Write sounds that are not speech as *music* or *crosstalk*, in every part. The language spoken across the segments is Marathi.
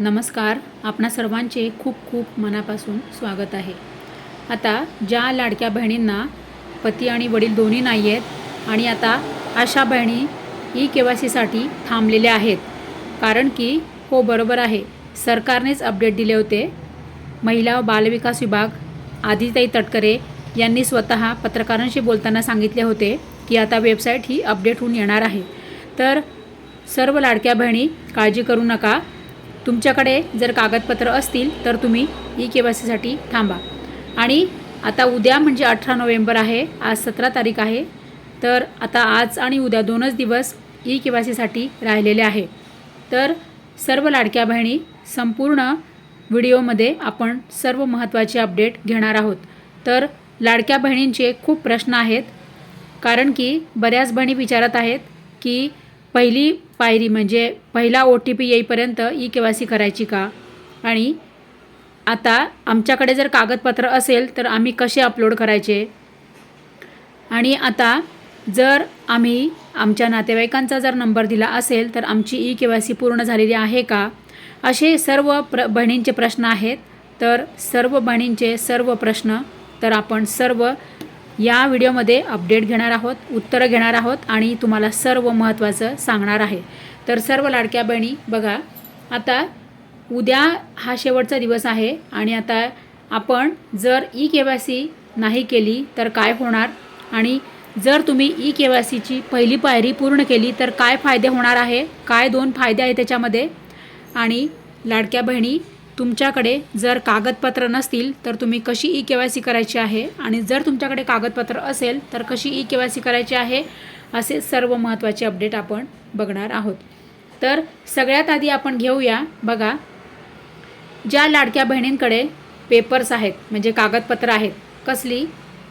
नमस्कार आपणा सर्वांचे खूप खूप मनापासून स्वागत आहे. आता ज्या लाडक्या बहिणींना पती आणि वडील दोन्ही नाही आहेत आणि आता अशा बहिणी ई के वाय सीसाठी थांबलेल्या आहेत कारण की हो बरोबर आहे सरकारनेच अपडेट दिले होते. महिला व बालविकास विभाग आदिताई तटकरे यांनी स्वतः पत्रकारांशी बोलताना सांगितले होते की आता वेबसाईट ही अपडेट होऊन येणार आहे. तर सर्व लाडक्या बहिणी काळजी करू नका तुमच्याकडे जर कागदपत्र असतील तर तुम्ही ई के वाय सीसाठी थांबा. आणि आता उद्या म्हणजे अठरा नोव्हेंबर आहे आज सतरा तारीख आहे तर आता आज आणि उद्या दोनच दिवस ई के वाय सीसाठी राहिलेले आहे. तर सर्व लाडक्या बहिणी संपूर्ण व्हिडिओमध्ये आपण सर्व महत्त्वाचे अपडेट घेणार आहोत. तर लाडक्या बहिणींचे खूप प्रश्न आहेत कारण की बऱ्याच बहिणी विचारत आहेत की पहिली पायरी म्हणजे पहिला ओ टी पी येईपर्यंत ई के वाय सी करायची का? आणि आता आमच्याकडे जर कागदपत्र असेल तर आम्ही कसे अपलोड करायचे? आणि आता जर आम्ही आमच्या नातेवाईकांचा जर नंबर दिला असेल तर आमची ई के वाय सी पूर्ण झालेली आहे का? असे सर्व प्र बहिणींचे प्रश्न आहेत. तर सर्व बहिणींचे सर्व प्रश्न तर आपण सर्व या व्हिडिओमध्ये अपडेट घेणार आहोत उत्तरं घेणार आहोत आणि तुम्हाला सर्व महत्त्वाचं सांगणार आहे. तर सर्व लाडक्या बहिणी बघा आता उद्या हा शेवटचा दिवस आहे आणि आता आपण जर ई के वाय सी नाही केली तर काय होणार? आणि जर तुम्ही ई के वाय सीची पहिली पायरी पूर्ण केली तर काय फायदे होणार आहे? काय दोन फायदे आहेत त्याच्यामध्ये? आणि लाडक्या बहिणी तुमच्याकडे जर कागदपत्र नसतील तर तुम्ही कशी ई के वाय सी करायची आहे? आणि जर तुमच्याकडे कागदपत्र असेल तर कशी ई के वाय सी करायची आहे? असे सर्व महत्त्वाचे अपडेट आपण बघणार आहोत. तर सगळ्यात आधी आपण घेऊया बघा ज्या लाडक्या बहिणींकडे पेपर्स आहेत म्हणजे कागदपत्र आहेत कसली?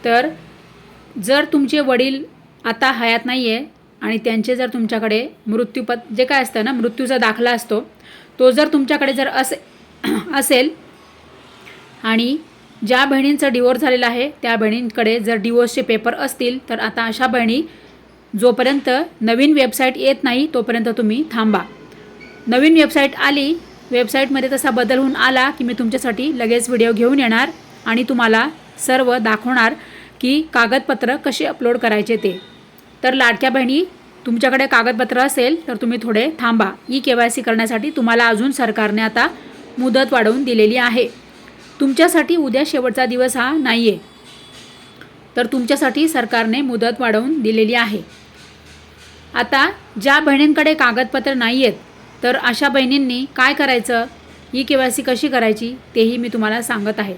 तर जर तुमचे वडील आता हयात नाही आहे आणि त्यांचे जर तुमच्याकडे मृत्यूपत जे काय असतं ना मृत्यूचा दाखला असतो तो जर तुमच्याकडे जर असे *clears throat* असेल. आणि ज्या बहिणींचा डिवोर्स झालेला आहे त्या बहिणींकडे जर डिवोर्सचे पेपर असतील तर आता अशा बहिणी जोपर्यंत नवीन वेबसाईट येत नाही तोपर्यंत तुम्ही थांबा. नवीन वेबसाईट आली वेबसाईटमध्ये तसा बदल होऊन आला की मी तुमच्यासाठी लगेच व्हिडिओ घेऊन येणार आणि तुम्हाला सर्व दाखवणार की कागदपत्र कसे अपलोड करायचे ते. तर लाडक्या बहिणी तुमच्याकडे कागदपत्र असेल तर तुम्ही थोडे थांबा. ई के वाय सी करण्यासाठी तुम्हाला अजून सरकारने आता मुदत वाढवून दिलेली आहे. तुमच्यासाठी उद्या शेवटचा दिवस हा नाही आहे तर तुमच्यासाठी सरकारने मुदत वाढवून दिलेली आहे. आता ज्या बहिणींकडे कागदपत्र नाही आहेत तर अशा बहिणींनी काय करायचं? ई के वाय सी कशी करायची? तेही मी तुम्हाला सांगत आहे.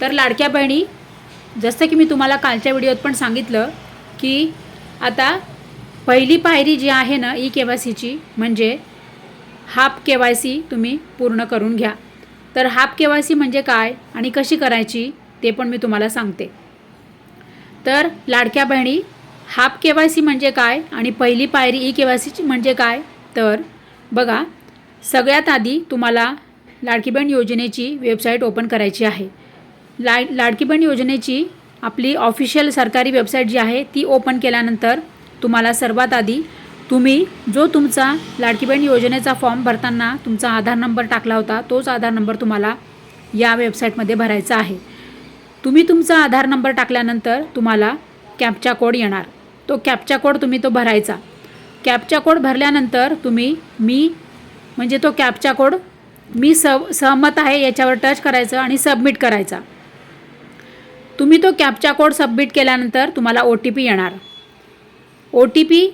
तर लाडक्या बहिणी जसं की मी तुम्हाला कालच्या व्हिडिओत पण सांगितलं की आता पहिली पायरी जी आहे ना ई के वाय सीची म्हणजे हाफ के वाय सी तुम्ही पूर्ण करून घ्या. तर हाफ के वाय सी म्हणजे काय आणि कशी करायची ते पण मी तुम्हाला सांगते. तर लाडक्या बहिणी हाफ के वाय सी म्हणजे काय आणि पहिली पायरी ई के वाय सीची म्हणजे काय? तर बघा सगळ्यात आधी तुम्हाला लाडकी बहीण योजनेची वेबसाईट ओपन करायची आहे. ला लाडकी बहीण योजनेची आपली ऑफिशियल सरकारी वेबसाईट जी आहे ती ओपन केल्यानंतर तुम्हाला सर्वात आधी तुम्ही जो तुमचा लाडकी बहीण योजनेचा फॉर्म भरताना तुमचा आधार नंबर टाकला होता तोच आधार नंबर तुम्हाला या वेबसाईटमध्ये भरायचा आहे. तुम्ही तुमचा आधार नंबर टाकल्यानंतर तुम्हाला कॅपचा कोड येणार. तो कॅपचा कोड तुम्ही तो भरायचा. कॅपचा कोड भरल्यानंतर तुम्ही मी म्हणजे तो कॅपचा कोड मी स सहमत आहे याच्यावर टच करायचं आणि सबमिट करायचा. तुम्ही तो कॅपचा कोड सबमिट केल्यानंतर तुम्हाला ओ टी पी येणार. ओ टी पी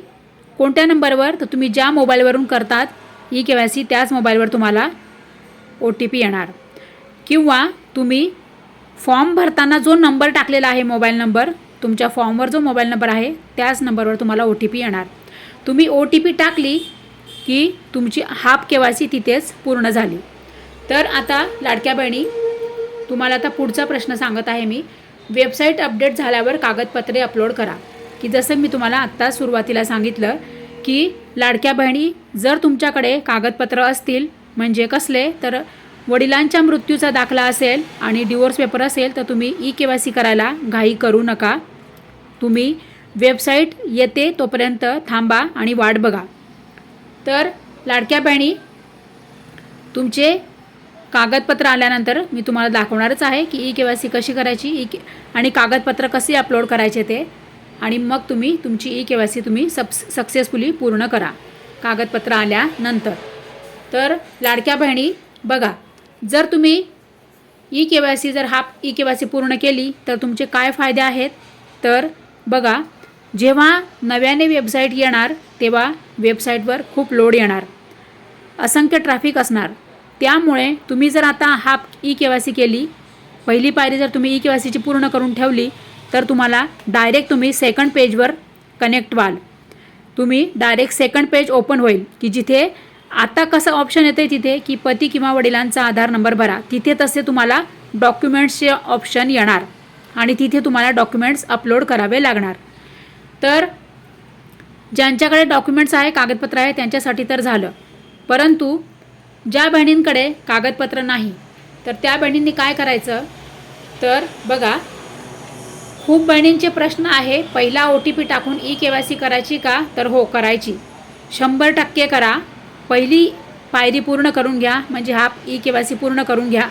कोणत्या नंबरवर? तर तुम्ही ज्या मोबाईलवरून करतात ई के वाय सी त्याच मोबाईलवर तुम्हाला ओ टी पी येणार. किंवा तुम्ही फॉर्म भरताना जो नंबर टाकलेला आहे मोबाईल नंबर तुमच्या फॉर्मवर जो मोबाईल नंबर आहे त्याच नंबरवर तुम्हाला ओ टी पी येणार. तुम्ही ओ टी पी टाकली की तुमची हाफ के वाय सी तिथेच पूर्ण झाली. तर आता लाडक्या बहिणी तुम्हाला आता पुढचा प्रश्न सांगत आहे मी. वेबसाईट अपडेट झाल्यावर कागदपत्रे अपलोड करा. की जसं मी तुम्हाला आत्ता सुरुवातीला सांगितलं की लाडक्या बहिणी जर तुमच्याकडे कागदपत्र असतील म्हणजे कसले तर वडिलांच्या मृत्यूचा दाखला असेल आणि डिवोर्स पेपर असेल तर तुम्ही ई के वाय सी करायला घाई करू नका. तुम्ही वेबसाईट येते तोपर्यंत थांबा आणि वाट बघा. तर लाडक्या बहिणी तुमचे कागदपत्र आल्यानंतर मी तुम्हाला दाखवणारच आहे की ई के वाय सी कशी करायची ई के आणि कागदपत्र कसे अपलोड करायचे ते. आणि मग तुम्ही तुमची ई के वाय सी तुम्ही सबस सक्सेसफुली पूर्ण करा. कागदपत्र आल्यानंतर. तर लाडक्या बहिणी बघा जर तुम्ही ई के वाय सी जर हा ई के वाय सी पूर्ण केली तर तुमचे काय फायदे आहेत? तर बघा जेव्हा नव्याने वेबसाईट येणार तेव्हा वेबसाईटवर खूप लोड येणार. असंख्य ट्रॅफिक असणार. त्यामुळे तुम्ही जर आता हा ई के वाय सी केली पहिली पायरी जर तुम्ही ई के वाय सीची पूर्ण करून ठेवली तर तुम्हाला डायरेक्ट तुम्ही सेकंड पेजवर कनेक्ट व्हाल. तुम्ही डायरेक्ट सेकंड पेज ओपन होईल की जिथे आता कसं ऑप्शन येते तिथे की पती किंवा वडिलांचा आधार नंबर भरा. तिथे तसे तुम्हाला डॉक्युमेंट्सचे ऑप्शन येणार आणि तिथे तुम्हाला डॉक्युमेंट्स अपलोड करावे लागणार. तर ज्यांच्याकडे डॉक्युमेंट्स आहे कागदपत्र आहे त्यांच्यासाठी तर झालं. परंतु ज्या बहिणींकडे कागदपत्र नाही तर त्या बहिणींनी काय करायचं? तर बघा खूप बहिणींचे प्रश्न आहे पहिला ओ टी पी टाकून ई के वाय सी करायची का? तर हो करायची. शंभर टक्के करा. पहिली पायरी पूर्ण करून घ्या म्हणजे हा ई के वाय सी पूर्ण करून घ्या.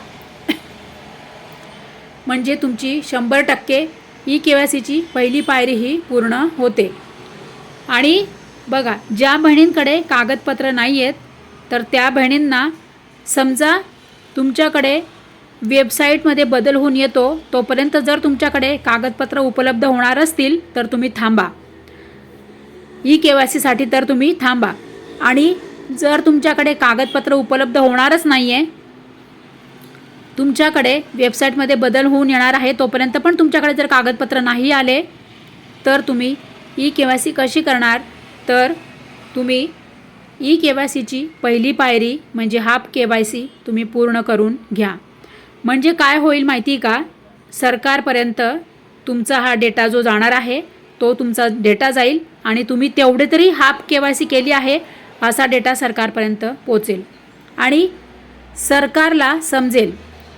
म्हणजे तुमची शंभर टक्के ई के वाय सीची पहिली पायरी ही पूर्ण होते. आणि बघा ज्या बहिणींकडे कागदपत्र नाही आहेत तर त्या बहिणींना समजा तुमच्याकडे वेबसाईटमध्ये बदल होऊन येतो तोपर्यंत जर तुमच्याकडे कागदपत्र उपलब्ध होणार असतील तर तुम्ही थांबा. ई के वाय सीसाठी तर तुम्ही थांबा. आणि जर तुमच्याकडे कागदपत्र उपलब्ध होणारच नाही आहे तुमच्याकडे वेबसाईटमध्ये बदल होऊन येणार आहे तोपर्यंत पण तुमच्याकडे जर कागदपत्र नाही आले तर तुम्ही ई के वाय सी कशी करणार? तर तुम्ही ई के वाय सीची पहिली पायरी म्हणजे हाफ के वाय सी तुम्ही पूर्ण करून घ्या. म्हणजे काय होईल माहिती का? सरकारपर्यंत तुमचा हा डेटा जो जाणार आहे तो तुमचा डेटा जाईल आणि तुम्ही तेवढे तरी हाफ के वाय सी केली आहे असा डेटा सरकारपर्यंत पोचेल आणि सरकारला समजेल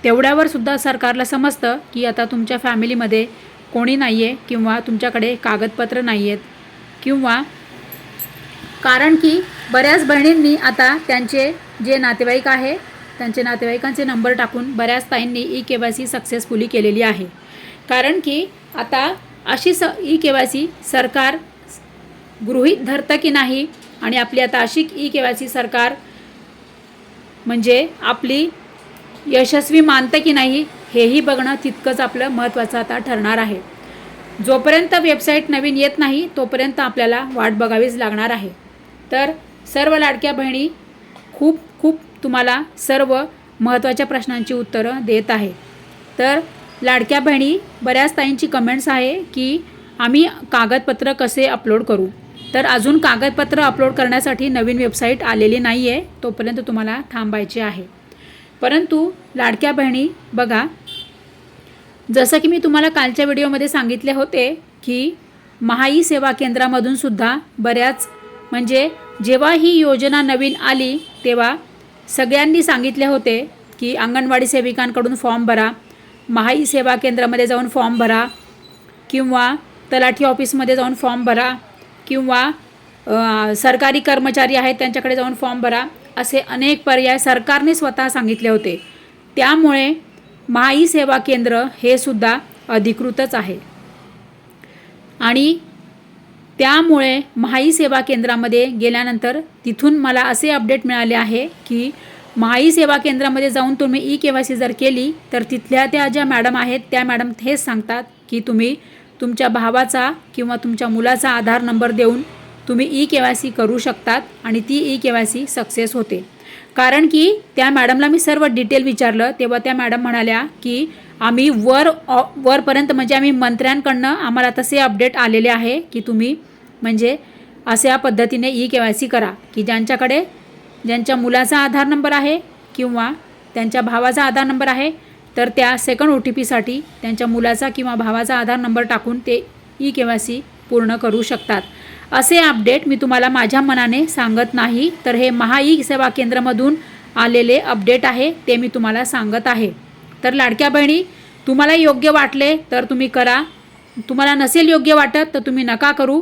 तेवढ्यावर सुद्धा सरकारला समजतं की आता तुमच्या फॅमिलीमध्ये कोणी नाही आहे किंवा तुमच्याकडे कागदपत्र नाही आहेत किंवा कारण की बऱ्याच बहिणींनी आता त्यांचे जे नातेवाईक आहे त्यांचे नातेवाईकांचे नंबर टाकून बऱ्याच ताईंनी E K Y C successfully केलेली आहे. कारण की आता अशी स ई के वाय सी सरकार गृहीत धरतं की नाही आणि आपली आता अशी ई के वाय सी सरकार म्हणजे आपली यशस्वी मानतं की नाही हेही बघणं तितकंच आपलं महत्त्वाचं आता ठरणार आहे. जोपर्यंत वेबसाईट नवीन येत नाही तोपर्यंत आपल्याला वाट बघावीच लागणार आहे. तर सर्व लाडक्या बहिणी खूप खूप तुम्हाला सर्व महत्त्वाच्या प्रश्नांची उत्तरं देत आहे. तर लाडक्या बहिणी बऱ्याच ताईंची कमेंट्स आहे की आम्ही कागदपत्र कसे अपलोड करू? तर अजून कागदपत्र अपलोड करण्यासाठी नवीन वेबसाईट आलेली नाही आहे तोपर्यंत तुम्हाला थांबायचे आहे. परंतु लाडक्या बहिणी बघा जसं की मी तुम्हाला कालच्या व्हिडिओमध्ये सांगितले होते की महाई सेवा केंद्रामधून सुद्धा बऱ्याच म्हणजे जेव्हा ही योजना नवीन आली तेव्हा सगळ्यांनी सांगितले होते की अंगणवाडी सेविकांकडून फॉर्म भरा महाई सेवा केंद्रामध्ये जाऊन फॉर्म भरा किंवा तलाठी ऑफिसमध्ये जाऊन फॉर्म भरा किंवा सरकारी कर्मचारी आहेत त्यांच्याकडे जाऊन फॉर्म भरा असे अनेक पर्याय सरकारने स्वतः सांगितले होते. त्यामुळे महाई सेवा केंद्र हे सुद्धा अधिकृतच आहे. आणि त्यामुळे महाई सेवा केंद्रामध्ये गेल्यानंतर तिथून मला असे अपडेट मिळाले आहे की महाई सेवा केंद्रामध्ये जाऊन तुम्ही ई के वाय सी जर केली तर तिथल्या त्या ज्या मॅडम आहेत त्या मॅडम हेच सांगतात की तुम्ही तुमच्या भावाचा किंवा तुमच्या मुलाचा आधार नंबर देऊन तुम्ही ई के वाय सी करू शकतात आणि ती E K Y C success होते. कारण की त्या मॅडमला मी सर्व डिटेल विचारलं तेव्हा त्या मॅडम म्हणाल्या की आम्ही वर ऑ- वरपर्यंत म्हणजे आम्ही मंत्र्यांकडनं आम्हाला तसे अपडेट आलेले आहे की तुम्ही म्हणजे अशा पद्धतीने ई के वाय सी करा की ज्यांच्याकडे ज्यांच्या मुलाचा आधार नंबर आहे किंवा त्यांच्या भावाचा आधार नंबर आहे तर त्या सेकंड ओ टी पीसाठी त्यांच्या मुलाचा किंवा भावाचा आधार नंबर टाकून ते ई के वाय सी पूर्ण करू शकतात. असे अपडेट मी तुम्हाला माझ्या मनाने सांगत नाही. तर हे महाई सेवा केंद्रामधून आलेले अपडेट आहे ते मी तुम्हाला सांगत आहे. तर लाडक्या बहिणी तुम्हाला योग्य वाटले तर तुम्ही करा. तुम्हाला नसेल योग्य वाटत तर तुम्ही नका करू.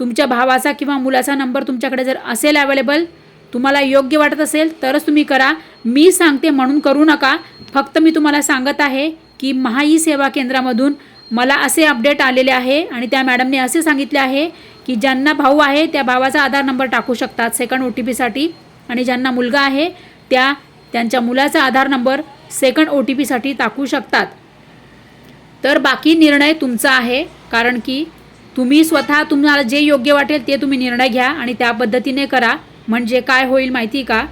तुमच्या भावाचा किंवा मुलाचा नंबर तुमच्याकडे जर असेल अवेलेबल तुम्हाला योग्य वाटत असेल तरच तुम्ही करा. मी सांगते म्हणून करू नका. फक्त मी तुम्हाला सांगत आहे की महा ई सेवा केंद्रामधून मला असे अपडेट आलेले आहे आणि त्या मॅडमने असे सांगितले आहे की ज्यांना भाऊ आहे त्या भावाचा आधार नंबर टाकू शकतात सेकंड ओ टी पीसाठी आणि ज्यांना मुलगा आहे त्या त्यांच्या मुलाचा Aadhaar number second O T पीसाठी टाकू शकतात. तर बाकी निर्णय तुमचा आहे कारण की तुम्ही स्वतः तुम्हाला जे योग्य वाटेल ते तुम्ही निर्णय घ्या आणि त्या पद्धतीने करा. म्हणजे काय होईल माहिती का?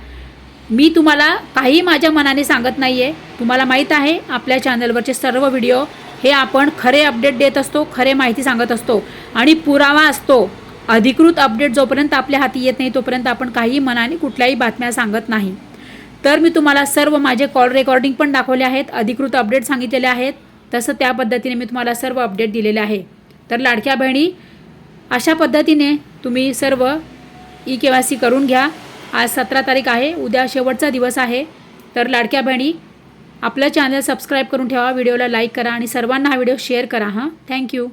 मी तुम्हाला काही माझ्या मनाने सांगत नाही आहे तुम्हाला माहीत आहे आपल्या चॅनलवरचे सर्व व्हिडिओ हे आपण खरे अपडेट देत असतो खरे माहिती सांगत असतो आणि पुरावा असतो. अधिकृत अपडेट जोपर्यंत आपल्या हाती येत नाही तोपर्यंत आपण काही मनाने कुठल्याही बातम्या सांगत नाही. तर मी तुम्हाला सर्व माझे कॉल रेकॉर्डिंग पण दाखवले आहेत अधिकृत अपडेट सांगितलेले आहेत. तसं त्या पद्धतीने मी तुम्हाला सर्व अपडेट दिलेले आहे. तर लाडक्या बहिणी अशा पद्धतीने तुम्ही सर्व ई के वाय सी करून घ्या. आज सतरा तारीख आहे उद्या शेवटचा दिवस आहे. तर लाडक्या बहिणी आपलं चॅनल सबस्क्राईब करून ठेवा व्हिडिओला लाईक करा आणि सर्वांना हा व्हिडिओ शेअर करा हां. थँक्यू